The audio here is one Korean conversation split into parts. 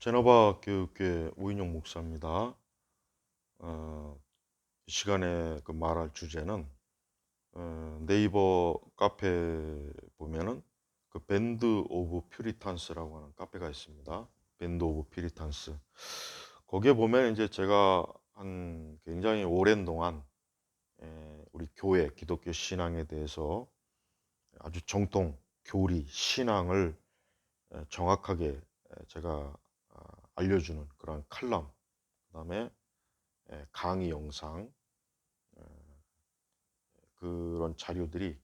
제노바 교육계 우인용 목사입니다. 어, 이 시간에 그 말할 주제는 어, 네이버 카페 보면은 그 밴드 오브 퓨리탄스라고 하는 카페가 있습니다. 밴드 오브 퓨리탄스. 거기에 보면 이제 제가 한 굉장히 오랜 동안 에, 우리 교회 기독교 신앙에 대해서 아주 정통 교리 신앙을 에, 정확하게 에, 제가 아, 알려주는 그런 칼럼, 그 다음에 에, 강의 영상 에, 그런 자료들이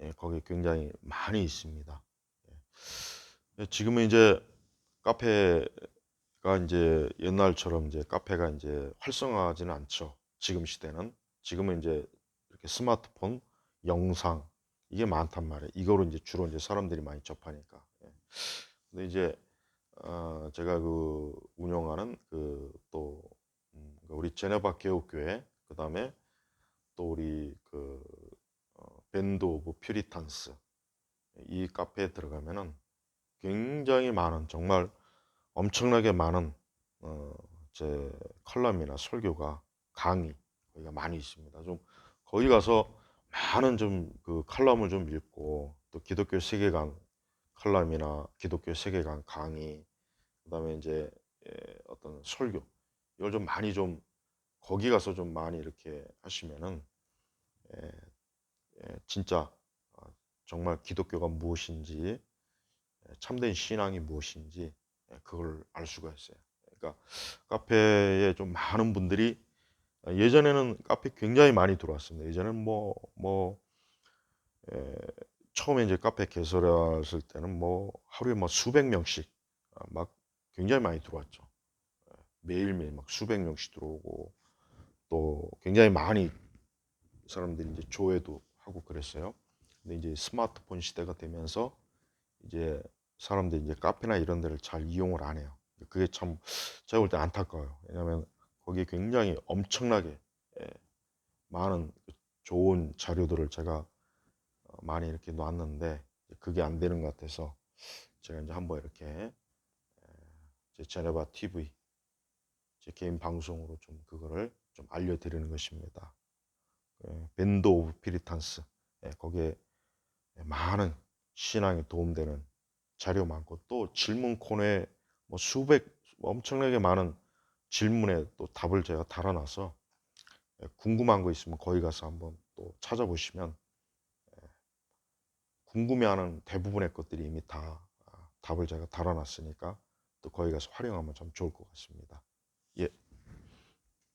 예, 거기에 굉장히 많이 있습니다. 예, 지금은 이제 카페가 이제 옛날처럼 이제 카페가 이제 활성화하지는 않죠. 지금 시대는 지금은 이제 이렇게 스마트폰 영상 이게 많단 말이에요. 이거로 이제 주로 이제 사람들이 많이 접하니까. 예. 근데 이제 어, 제가 그 운영하는 그또 음, 그 우리 제네바 개혁교회 그 다음에 또 우리 그 어, 밴드 오브 퓨리탄스 이 카페에 들어가면은 굉장히 많은 정말 엄청나게 많은 어, 제 컬럼이나 설교가 강의 거기가 많이 있습니다. 좀 거기 가서 많은 좀 그 칼럼을 좀 읽고 또 기독교 세계관 칼럼이나 기독교 세계관 강의 그다음에 이제 예, 어떤 설교 이걸 좀 많이 좀 거기 가서 좀 많이 이렇게 하시면은 예, 예, 진짜 아, 정말 기독교가 무엇인지 예, 참된 신앙이 무엇인지 예, 그걸 알 수가 있어요. 그러니까 카페에 좀 많은 분들이 아, 예전에는 카페 굉장히 많이 들어왔습니다. 예전에는 뭐, 뭐, 에, 처음에 이제 카페 개설했을 때는 뭐 하루에 뭐 수백 명씩 아, 막 굉장히 많이 들어왔죠. 예, 매일매일 막 수백 명씩 들어오고 또 굉장히 많이 사람들이 이제 조회도 하고 그랬어요. 근데 이제 스마트폰 시대가 되면서 이제 사람들이 이제 카페나 이런 데를 잘 이용을 안 해요. 그게 참 제가 볼 때 안타까워요. 왜냐하면 거기에 굉장히 엄청나게 예, 많은 좋은 자료들을 제가 어, 많이 이렇게 놨는데 그게 안 되는 것 같아서 제가 이제 한번 이렇게 예, 제 제네바 TV 제 개인 방송으로 좀 그거를 좀 알려드리는 것입니다. 예, 밴드 오브 피리탄스 예, 거기에 많은 신앙에 도움되는 자료 많고 또 질문 코너에 뭐 수백 엄청나게 많은 질문에 또 답을 제가 달아놔서 예, 궁금한 거 있으면 거기 가서 한번 또 찾아보시면 예, 궁금해하는 대부분의 것들이 이미 다 아, 답을 제가 달아놨으니까 또 거기 가서 활용하면 참 좋을 것 같습니다. 예.